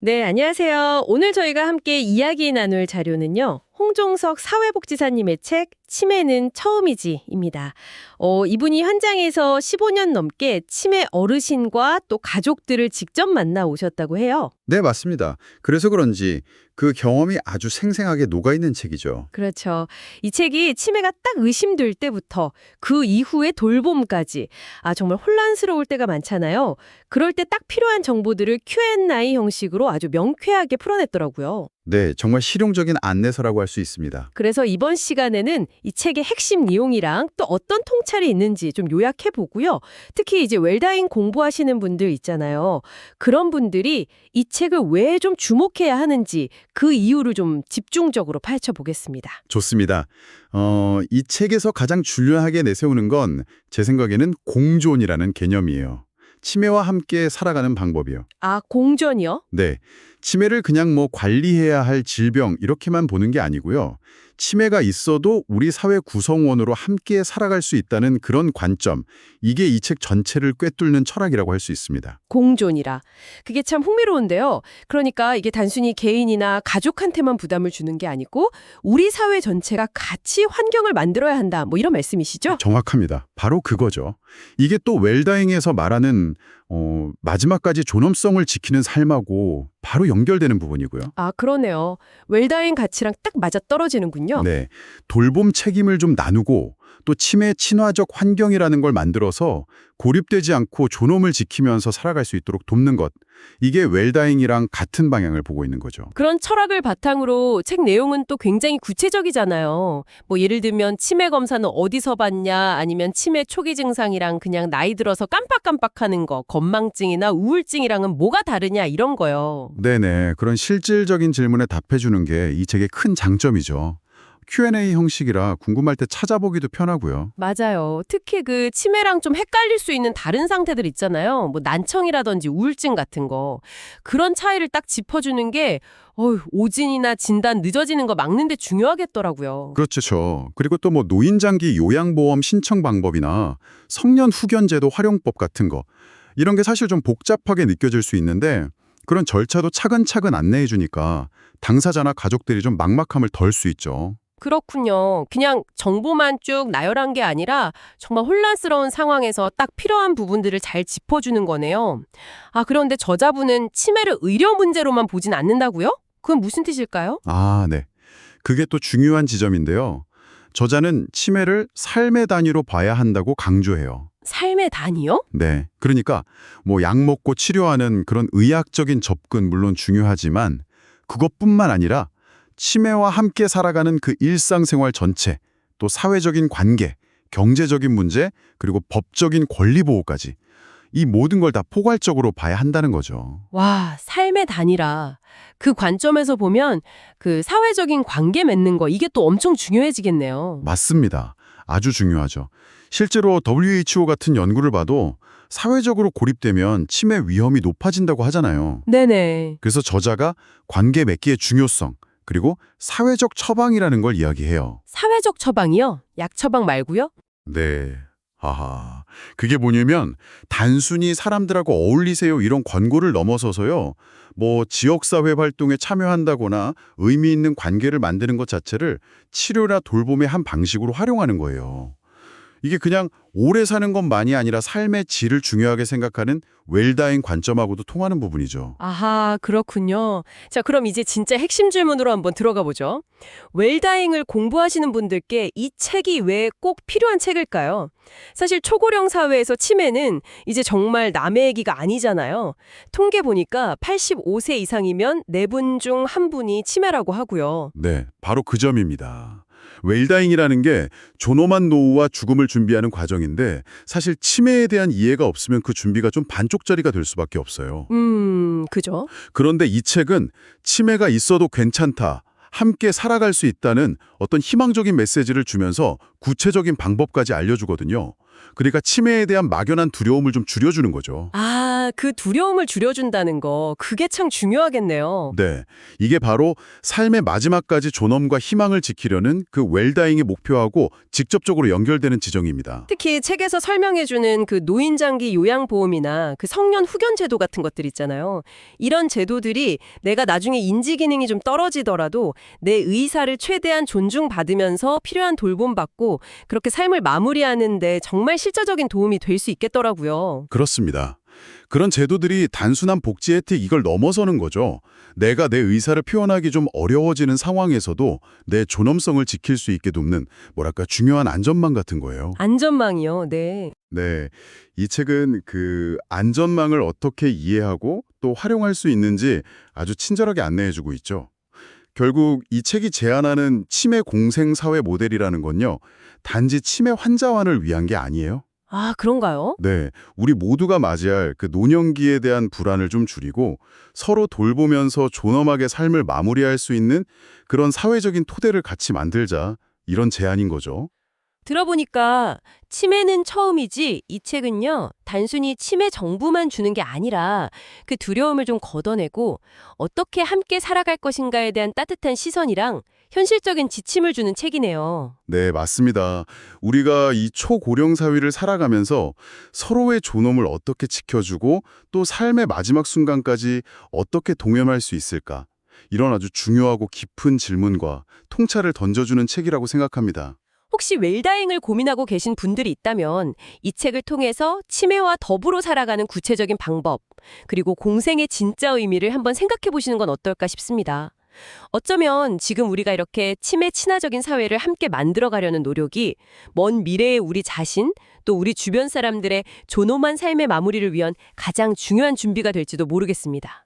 네, 안녕하세요. 오늘 저희가 함께 이야기 나눌 자료는요. 홍종석 사회복지사님의 책 치매는 처음이지입니다. 어, 이분이 현장에서 15년 넘게 치매 어르신과 또 가족들을 직접 만나 오셨다고 해요. 네, 맞습니다. 그래서 그런지 그 경험이 아주 생생하게 녹아있는 책이죠. 그렇죠. 이 책이 치매가 딱 의심될 때부터 그 이후의 돌봄까지 아 정말 혼란스러울 때가 많잖아요. 그럴 때 딱 필요한 정보들을 Q&A 형식으로 아주 명쾌하게 풀어냈더라고요. 네, 정말 실용적인 안내서라고 할 수 있습니다. 그래서 이번 시간에는 이 책의 핵심 내용이랑 또 어떤 통찰이 있는지 좀 요약해 보고요. 특히 이제 웰다잉 공부하시는 분들 있잖아요. 그런 분들이 이 책을 왜 좀 주목해야 하는지 그 이유를 좀 집중적으로 파헤쳐 보겠습니다. 좋습니다. 어, 이 책에서 가장 중요하게 내세우는 건 제 생각에는 공존이라는 개념이에요. 치매와 함께 살아가는 방법이요. 아, 공전이요? 네. 치매를 그냥 뭐 관리해야 할 질병 이렇게만 보는 게 아니고요. 치매가 있어도 우리 사회 구성원으로 함께 살아갈 수 있다는 그런 관점. 이게 이 책 전체를 꿰뚫는 철학이라고 할 수 있습니다. 공존이라. 그게 참 흥미로운데요. 그러니까 이게 단순히 개인이나 가족한테만 부담을 주는 게 아니고 우리 사회 전체가 같이 환경을 만들어야 한다. 뭐 이런 말씀이시죠? 정확합니다. 바로 그거죠. 이게 또 웰다잉에서 말하는 어, 마지막까지 존엄성을 지키는 삶하고 바로 연결되는 부분이고요. 아, 그러네요. 웰다잉 가치랑 딱 맞아 떨어지는군요. 네. 돌봄 책임을 좀 나누고 또 치매 친화적 환경이라는 걸 만들어서 고립되지 않고 존엄을 지키면서 살아갈 수 있도록 돕는 것. 이게 웰다잉이랑 같은 방향을 보고 있는 거죠. 그런 철학을 바탕으로 책 내용은 또 굉장히 구체적이잖아요. 뭐 예를 들면 치매 검사는 어디서 받냐 아니면 치매 초기 증상이랑 그냥 나이 들어서 깜빡깜빡하는 거, 건망증이나 우울증이랑은 뭐가 다르냐 이런 거요. 네네. 그런 실질적인 질문에 답해주는 게 이 책의 큰 장점이죠. Q&A 형식이라 궁금할 때 찾아보기도 편하고요. 맞아요. 특히 그 치매랑 좀 헷갈릴 수 있는 다른 상태들 있잖아요. 뭐 난청이라든지 우울증 같은 거. 그런 차이를 딱 짚어주는 게 어휴, 오진이나 진단 늦어지는 거 막는 데 중요하겠더라고요. 그렇죠. 저. 그리고 또 뭐 노인장기 요양보험 신청 방법이나 성년 후견제도 활용법 같은 거. 이런 게 사실 좀 복잡하게 느껴질 수 있는데 그런 절차도 차근차근 안내해 주니까 당사자나 가족들이 좀 막막함을 덜 수 있죠. 그렇군요. 그냥 정보만 쭉 나열한 게 아니라 정말 혼란스러운 상황에서 딱 필요한 부분들을 잘 짚어주는 거네요. 아, 그런데 저자분은 치매를 의료 문제로만 보진 않는다고요? 그건 무슨 뜻일까요? 아, 네. 그게 또 중요한 지점인데요. 저자는 치매를 삶의 단위로 봐야 한다고 강조해요. 삶의 단위요? 네. 그러니까 뭐 약 먹고 치료하는 그런 의학적인 접근 물론 중요하지만 그것뿐만 아니라 치매와 함께 살아가는 그 일상생활 전체, 또 사회적인 관계, 경제적인 문제, 그리고 법적인 권리 보호까지 이 모든 걸 다 포괄적으로 봐야 한다는 거죠. 와, 삶의 단위라. 그 관점에서 보면 그 사회적인 관계 맺는 거 이게 또 엄청 중요해지겠네요. 맞습니다. 아주 중요하죠. 실제로 WHO 같은 연구를 봐도 사회적으로 고립되면 치매 위험이 높아진다고 하잖아요. 네네. 그래서 저자가 관계 맺기의 중요성, 그리고 사회적 처방이라는 걸 이야기해요. 사회적 처방이요? 약 처방 말고요? 네. 아하. 그게 뭐냐면 단순히 사람들하고 어울리세요 이런 권고를 넘어서서요. 뭐 지역사회 활동에 참여한다거나 의미 있는 관계를 만드는 것 자체를 치료나 돌봄의 한 방식으로 활용하는 거예요. 이게 그냥 오래 사는 것만이 아니라 삶의 질을 중요하게 생각하는 웰다잉 관점하고도 통하는 부분이죠. 아하, 그렇군요. 자, 그럼 이제 진짜 핵심 질문으로 한번 들어가 보죠. 웰다잉을 공부하시는 분들께 이 책이 왜 꼭 필요한 책일까요? 사실 초고령 사회에서 치매는 이제 정말 남의 얘기가 아니잖아요. 통계 보니까 85세 이상이면 4분 중 1분이 치매라고 하고요. 네, 바로 그 점입니다. 웰다잉이라는 게 존엄한 노후와 죽음을 준비하는 과정인데 사실 치매에 대한 이해가 없으면 그 준비가 좀 반쪽짜리가 될 수밖에 없어요. 음, 그죠? 그런데 이 책은 치매가 있어도 괜찮다. 함께 살아갈 수 있다는 어떤 희망적인 메시지를 주면서 구체적인 방법까지 알려주거든요. 그러니까 치매에 대한 막연한 두려움을 좀 줄여주는 거죠. 아, 그 두려움을 줄여준다는 거, 그게 참 중요하겠네요. 네. 이게 바로 삶의 마지막까지 존엄과 희망을 지키려는 그 웰다잉의 목표하고 직접적으로 연결되는 지정입니다. 특히 책에서 설명해주는 그 노인장기 요양보험이나 그 성년 후견 제도 같은 것들 있잖아요. 이런 제도들이 내가 나중에 인지 기능이 좀 떨어지더라도 내 의사를 최대한 존중받으면서 필요한 돌봄 받고 그렇게 삶을 마무리하는데 정말 실질적인 도움이 될 수 있겠더라고요. 그렇습니다. 그런 제도들이 단순한 복지 혜택 이걸 넘어서는 거죠. 내가 내 의사를 표현하기 좀 어려워지는 상황에서도 내 존엄성을 지킬 수 있게 돕는 뭐랄까 중요한 안전망 같은 거예요. 안전망이요. 네. 네. 이 책은 그 안전망을 어떻게 이해하고 또 활용할 수 있는지 아주 친절하게 안내해주고 있죠. 결국 이 책이 제안하는 치매 공생 사회 모델이라는 건요. 단지 치매 환자만을 위한 게 아니에요. 아, 그런가요? 네, 우리 모두가 맞이할 그 노년기에 대한 불안을 좀 줄이고 서로 돌보면서 존엄하게 삶을 마무리할 수 있는 그런 사회적인 토대를 같이 만들자 이런 제안인 거죠. 들어보니까 치매는 처음이지 이 책은요 단순히 치매 정보만 주는 게 아니라 그 두려움을 좀 걷어내고 어떻게 함께 살아갈 것인가에 대한 따뜻한 시선이랑 현실적인 지침을 주는 책이네요. 네, 맞습니다. 우리가 이 초고령 사회를 살아가면서 서로의 존엄을 어떻게 지켜주고 또 삶의 마지막 순간까지 어떻게 동행할 수 있을까? 이런 아주 중요하고 깊은 질문과 통찰을 던져주는 책이라고 생각합니다. 혹시 웰다잉을 고민하고 계신 분들이 있다면 이 책을 통해서 치매와 더불어 살아가는 구체적인 방법 그리고 공생의 진짜 의미를 한번 생각해 보시는 건 어떨까 싶습니다. 어쩌면 지금 우리가 이렇게 치매 친화적인 사회를 함께 만들어 가려는 노력이 먼 미래의 우리 자신 또 우리 주변 사람들의 존엄한 삶의 마무리를 위한 가장 중요한 준비가 될지도 모르겠습니다.